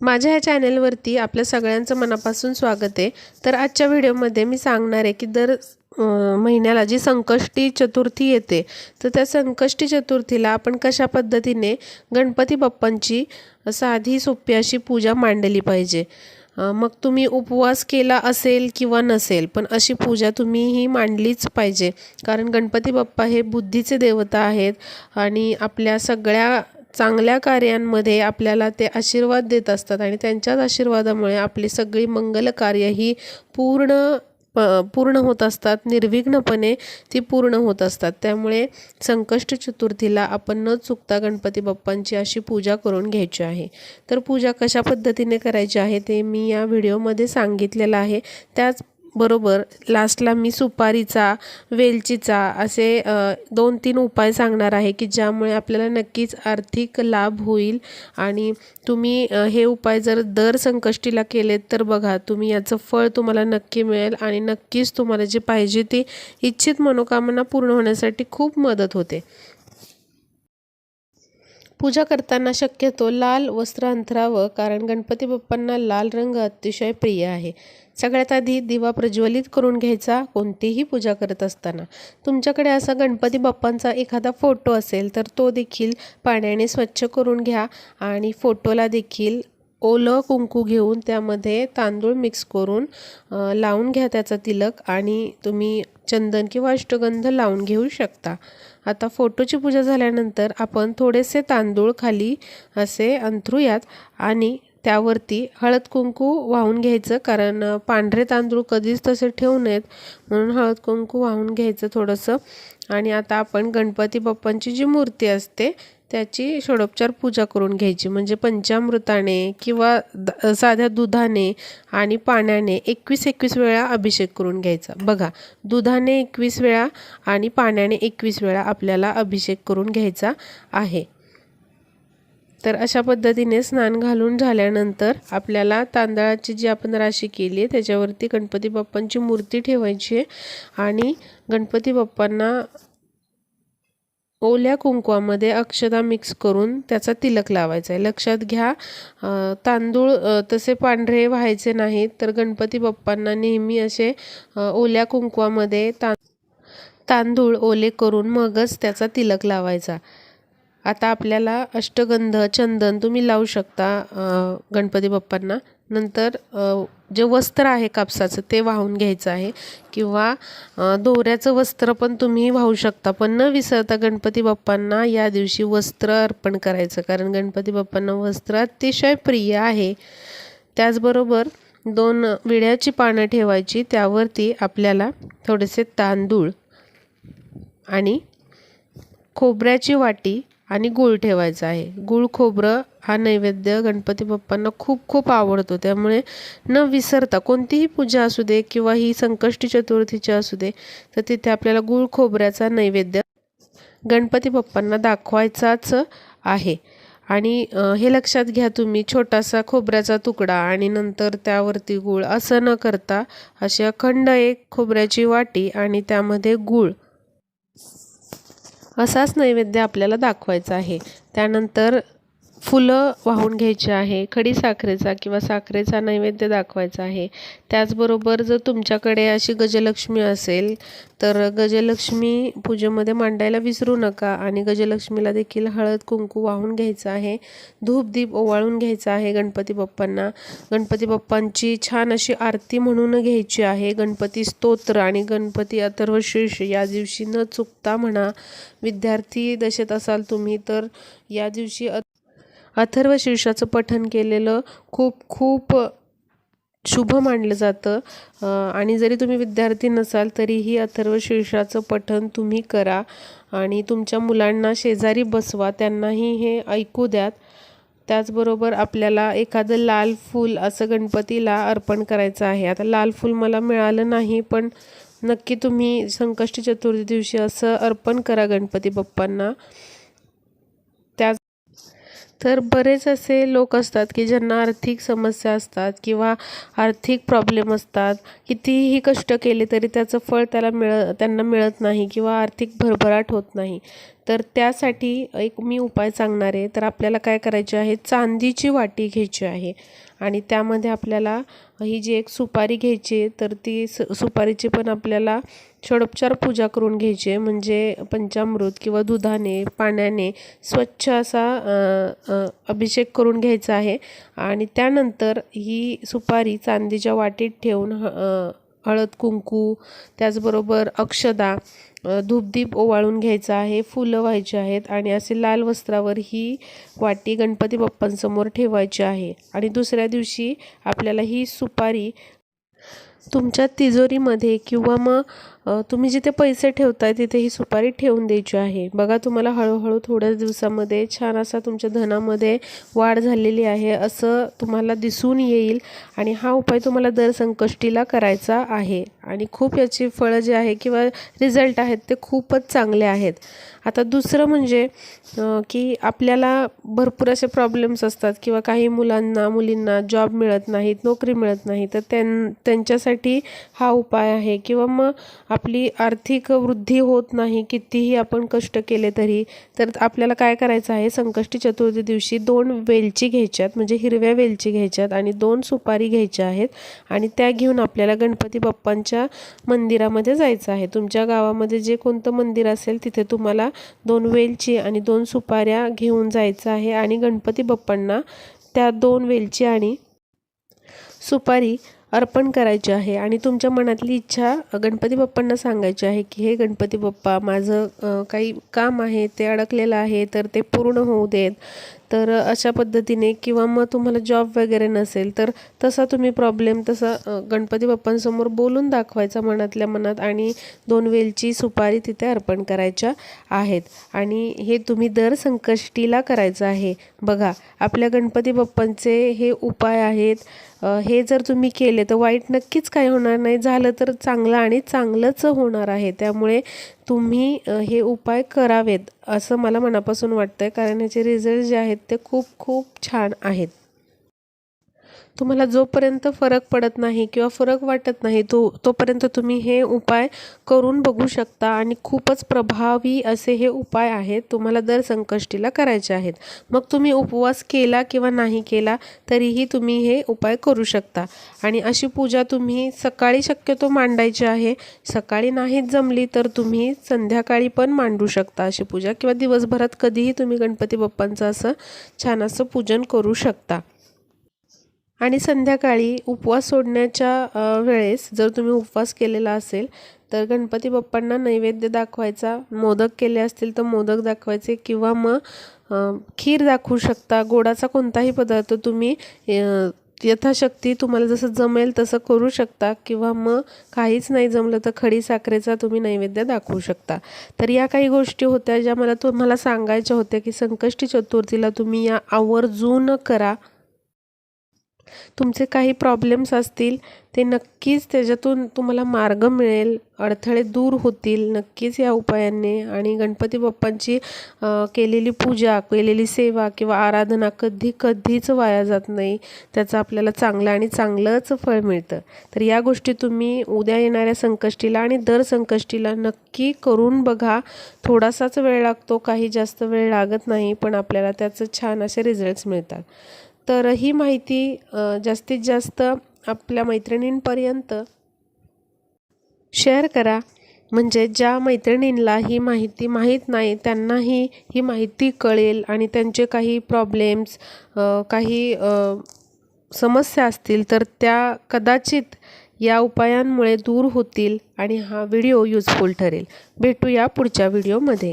माझ्या ह्या चॅनेलवरती आपल्या सगळ्यांचं मनापासून स्वागत आहे. तर आजच्या व्हिडिओमध्ये मी सांगणार आहे की दर महिन्याला जी संकष्टी चतुर्थी येते तर त्या संकष्टी चतुर्थीला आपण कशा पद्धतीने गणपती बाप्पांची साधी सोपी अशी पूजा मांडली पाहिजे. मग तुम्ही उपवास केला असेल किंवा नसेल पण अशी पूजा तुम्ही ही मांडलीच पाहिजे. कारण गणपती बाप्पा हे बुद्धीचे देवता आहेत आणि आपल्या सगळ्या चांगल्या कार्यांमध्ये आपल्याला ते आशीर्वाद देत असतात आणि त्यांच्याच आशीर्वादामुळे आपली सगळी मंगल कार्य ही पूर्ण प पूर्ण होत असतात निर्विघ्नपणे ती पूर्ण होत असतात. त्यामुळे संकष्ट चतुर्थीला आपण न चुकता गणपती बाप्पांची अशी पूजा करून घ्यायची आहे. तर पूजा कशा पद्धतीने करायची आहे ते मी या व्हिडिओमध्ये सांगितलेलं आहे. त्याच बरोबर. लास्टला मी सुपारीचा वेलचीचा असे दोन तीन उपाय सांगणार आहे की ज्यामुळे आपल्याला नक्कीच आर्थिक लाभ होईल. आणि तुम्ही हे उपाय जर दर संकष्टीला केलेत तर बघा तुम्ही याचं फळ तुम्हाला नक्की मिळेल आणि नक्कीच तुम्हाला जे पाहिजे ती इच्छित मनोकामना पूर्ण होण्यासाठी खूप मदत होते. पूजा करताना शक्यतो लाल वस्त्र अंथरावं कारण गणपती बाप्पांना लाल रंग अतिशय प्रिय आहे. सगळ्यात आधी दिवा प्रज्वलित करून घ्यायचा कोणतीही पूजा करत असताना. तुमच्याकडे असा गणपती बाप्पांचा एखादा फोटो असेल तर तो देखील पाण्याने स्वच्छ करून घ्या आणि फोटोला देखील ओलं कुंकू घेऊन त्यामध्ये तांदूळ मिक्स करून लावून घ्या त्याचा तिलक आणि तुम्ही चंदन किंवा अष्टगंध लावून घेऊ शकता. आता फोटोची पूजा झाल्यानंतर आपण थोडेसे तांदूळ खाली असे अंथरूयात आणि त्यावरती हळद कुंकू वाहून घ्यायचं कारण पांढरे तांदूळ कधीच तसे ठेवू नयेत. म्हणून हळद कुंकू वाहून घ्यायचं थोडंसं. आणि आता आपण गणपती बाप्पांची जी मूर्ती असते त्याची षोडोपचार पूजा करून घ्यायची. म्हणजे पंचामृताने किंवा द साध्या दुधाने आणि पाण्याने एकवीस एकवीस वेळा अभिषेक करून घ्यायचा. बघा दुधाने एकवीस वेळा आणि पाण्याने एकवीस वेळा आपल्याला अभिषेक करून घ्यायचा आहे. तर अशा पद्धतीने स्नान घालून झाल्यानंतर आपल्याला तांदळाची जी आपण राशी केली आहे त्याच्यावरती गणपती बाप्पांची मूर्ती ठेवायची आहे. आणि गणपती बाप्पांना ओल्या कुंकवामध्ये अक्षता मिक्स करून त्याचा तिलक लावायचा आहे. लक्षात घ्या तांदूळ तसे पांढरे व्हायचे नाहीत तर गणपती बाप्पांना नेहमी असे ओल्या कुंकवामध्ये तां तांदूळ ओले करून मगच त्याचा तिलक लावायचा. आता आपल्याला अष्टगंध चंदन तुम्ही लावू शकता गणपती बाप्पांना. नंतर जे वस्त्र आहे कापसाचं ते वाहून घ्यायचं आहे. किंवा दोऱ्याचं वस्त्र पण तुम्ही वाहू शकता. पण न विसरता गणपती बाप्पांना या दिवशी वस्त्र अर्पण करायचं. कारण गणपती बाप्पांना वस्त्र अतिशय प्रिय आहे. त्याचबरोबर दोन विड्याची पानं ठेवायची. त्यावरती आपल्याला थोडेसे तांदूळ आणि खोबऱ्याची वाटी आणि गूळ ठेवायचा आहे. गूळ खोबरं हा नैवेद्य गणपती बाप्पांना खूप खूप आवडतो. त्यामुळे न विसरता कोणतीही पूजा असू दे किंवा ही संकष्टी चतुर्थीची असू दे तर तिथे आपल्याला गूळ खोबऱ्याचा नैवेद्य गणपती बाप्पांना दाखवायचाच आहे. आणि हे लक्षात घ्या तुम्ही छोटासा खोबऱ्याचा तुकडा आणि नंतर त्यावरती गूळ असं न करता अशी अखंड एक खोबऱ्याची वाटी आणि त्यामध्ये गूळ असाच नैवेद्य आपल्याला दाखवायचा आहे. त्यानंतर फुलं वाहून घ्यायची आहे खडी साखरेचा किंवा साखरेचा नैवेद्य दाखवायचा आहे. त्याचबरोबर जर तुमच्याकडे अशी गजलक्ष्मी असेल तर गजलक्ष्मी पूजेमध्ये मांडायला विसरू नका आणि गजलक्ष्मीला देखील हळद कुंकू वाहून घ्यायचं आहे धूपदीप ओवाळून घ्यायचा आहे गणपती बाप्पांना. गणपती बाप्पांची छान अशी आरती म्हणून घ्यायची आहे. गणपती स्तोत्र आणि गणपती अथर्वशीर्ष या दिवशी न चुकता म्हणा. विद्यार्थी दशेत असाल तुम्ही तर या दिवशी अ- अथर्व शीर्षाचं पठन केलेलं खूप खूप शुभ मानलं जातं. आणि जरी तुम्ही विद्यार्थी नसाल तरीही अथर्व शीर्षाचं पठन तुम्ही करा. आणि तुमच्या मुलांना शेजारी बसवा त्यांनाही हे ऐकू द्यात. त्याचबरोबर आपल्याला एखादं लाल फूल असं गणपतीला अर्पण करायचं आहे. आता लाल फूल मला मिळालं नाही पण नक्की तुम्ही संकष्टी चतुर्थी दिवशी असं अर्पण करा गणपती बाप्पांना. तर बरेच असे लोक असतात की ज्यांना आर्थिक समस्या असतात किंवा आर्थिक प्रॉब्लेम असतात कितीही कष्ट केले तरी त्याचं फळ त्याला मिळ त्यांना मिळत नाही किंवा आर्थिक भरभराट होत नाही. तर त्यासाठी एक मी उपाय सांगणार आहे. तर आपल्याला काय करायचे आहे? चांदीची वाटी घ्यायची आहे. आणि त्यामध्ये आपल्याला ही जी एक सुपारी घ्यायची आहे तर ती स सुपारीची पण आपल्याला षडोपचार पूजा करून घ्यायची. म्हणजे पंचामृत किंवा दुधाने पाण्याने स्वच्छ असा अभिषेक करून घ्यायचा आहे. आणि त्यानंतर ही सुपारी चांदीच्या वाटीत ठेवून हळद कुंकू त्याचबरोबर अक्षदा धूपदीप ओवाळून घ्यायचा आहे. फुलं व्हायची आहेत आणि असे लाल वस्त्रावर ही वाटी गणपती बाप्पांसमोर ठेवायची आहे. आणि दुसऱ्या दिवशी आपल्याला ही सुपारी तुमच्या तिजोरीमध्ये किंवा मग तुम्ही जिथे पैसे ठेवताय तिथे ही सुपारी ठेवून द्यायची आहे. बघा तुम्हाला हळूहळू थोड्याच दिवसामध्ये छान असा तुमच्या धनामध्ये वाढ झालेली आहे असं तुम्हाला दिसून येईल आणि हा उपाय तुम्हाला दर संकष्टीला करायचा आहे. आणि खूप याची फळं जे आहे किंवा रिझल्ट आहेत ते खूपच चांगले आहेत. आता दुसरं म्हणजे की आपल्याला भरपूर असे प्रॉब्लेम्स असतात किंवा काही मुलांना मुलींना जॉब मिळत नाहीत नोकरी मिळत नाही तर त्यां त्यांच्यासाठी हा उपाय आहे. किंवा मग आपली आर्थिक वृद्धी होत नाही कितीही आपण कष्ट केले तरी तर आपल्याला काय करायचं आहे? संकष्टी चतुर्थी दिवशी दोन वेलची घ्यायच्यात म्हणजे हिरव्या वेलची घ्यायच्यात आणि दोन सुपारी घ्यायच्या आहेत आणि त्या घेऊन आपल्याला गणपती बाप्पांच्या मंदिरामध्ये जायचं आहे. तुमच्या गावामध्ये जे कोणतं मंदिर असेल तिथे तुम्हाला दोन वेलची आणि दोन सुपाऱ्या घेऊन जायचं आहे आणि गणपती बाप्पांना त्या दोन वेलची आणि सुपारी अर्पण करायची आहे. आणि तुमच्या मनातली इच्छा गणपती बाप्पांना सांगायची आहे की हे गणपती बाप्पा माझं काही काम आहे ते अडकलेलं आहे तर ते पूर्ण होऊ देत. तर अशा पद्धतीने किंवा मग तुम्हाला जॉब वगैरे नसेल तर तसा तुम्ही प्रॉब्लेम तसा गणपती बाप्पांसमोर बोलून दाखवायचा मनातल्या मनात आणि दोन वेलची सुपारी तिथे अर्पण करायच्या आहेत. आणि हे तुम्ही दर संकष्टीला करायचं आहे. बघा आपल्या गणपती बाप्पांचे हे उपाय आहेत. हे जर तुम्ही केले तर वाईट नक्कीच काही होणार नाही. झालं तर चांगलं आणि चांगलंच होणार आहे. त्यामुळे तुम्ही हे उपाय करावेत असं मला मनापासून वाटतं आहे कारण याचे रिझल्ट जे आहेत ते खूप खूप छान आहेत. तुम्हाला जोपर्यंत फरक पडत नाही किंवा फरक वाटत नाही तो तोपर्यंत तुम्ही हे उपाय करून बघू शकता आणि खूपच प्रभावी असे हे उपाय आहेत तुम्हाला दर संकष्टीला करायचे आहेत. मग तुम्ही उपवास केला किंवा नाही केला तरीही तुम्ही हे उपाय करू शकता. आणि अशी पूजा तुम्ही सकाळी शक्यतो मांडायची आहे. सकाळी नाहीच जमली तर तुम्ही संध्याकाळी पण मांडू शकता अशी पूजा किंवा दिवसभरात कधीही तुम्ही गणपती बाप्पांचं असं छान असं पूजन करू शकता. आणि संध्याकाळी उपवास सोडण्याच्या वेळेस जर तुम्ही उपवास केलेला असेल तर गणपती बाप्पांना नैवेद्य दाखवायचा मोदक केले असतील तर मोदक दाखवायचे किंवा मग खीर दाखवू शकता. गोडाचा कोणताही पदार्थ तुम्ही यथाशक्ती तुम्हाला जसं जमेल तसं करू शकता किंवा मग काहीच नाही जमलं तर खडी साखरेचा तुम्ही नैवेद्य दाखवू शकता. तर या काही गोष्टी होत्या ज्या मला तुम्हाला सांगायच्या होत्या की संकष्टी चतुर्थीला तुम्ही या आवर्जून करा. तुमचे काही प्रॉब्लेम्स असतील ते नक्कीच त्याच्यातून तुम्हाला मार्ग मिळेल अडथळे दूर होतील. नक्कीच या उपायांनी आणि गणपती बाप्पांची केलेली पूजा केलेली सेवा किंवा आराधना कधी कधीच वाया जात नाही. त्याचं आपल्याला चांगलं आणि चांगलंच फळ मिळतं. तर या गोष्टी तुम्ही उद्या येणाऱ्या संकष्टीला आणि दर संकष्टीला नक्की करून बघा. थोडासाच वेळ लागतो काही जास्त वेळ लागत नाही पण आपल्याला त्याचं छान असे रिझल्ट्स मिळतात. तर ही माहिती जास्तीत जास्त आपल्या मैत्रिणींपर्यंत. शेअर करा. म्हणजे ज्या मैत्रिणींना ही माहिती माहीत नाही त्यांनाही ही माहिती कळेल आणि त्यांचे काही प्रॉब्लेम्स काही समस्या असतील तर त्या कदाचित या उपायांमुळे दूर होतील आणि हा व्हिडिओ युजफुल ठरेल. भेटूया पुढच्या व्हिडिओमध्ये.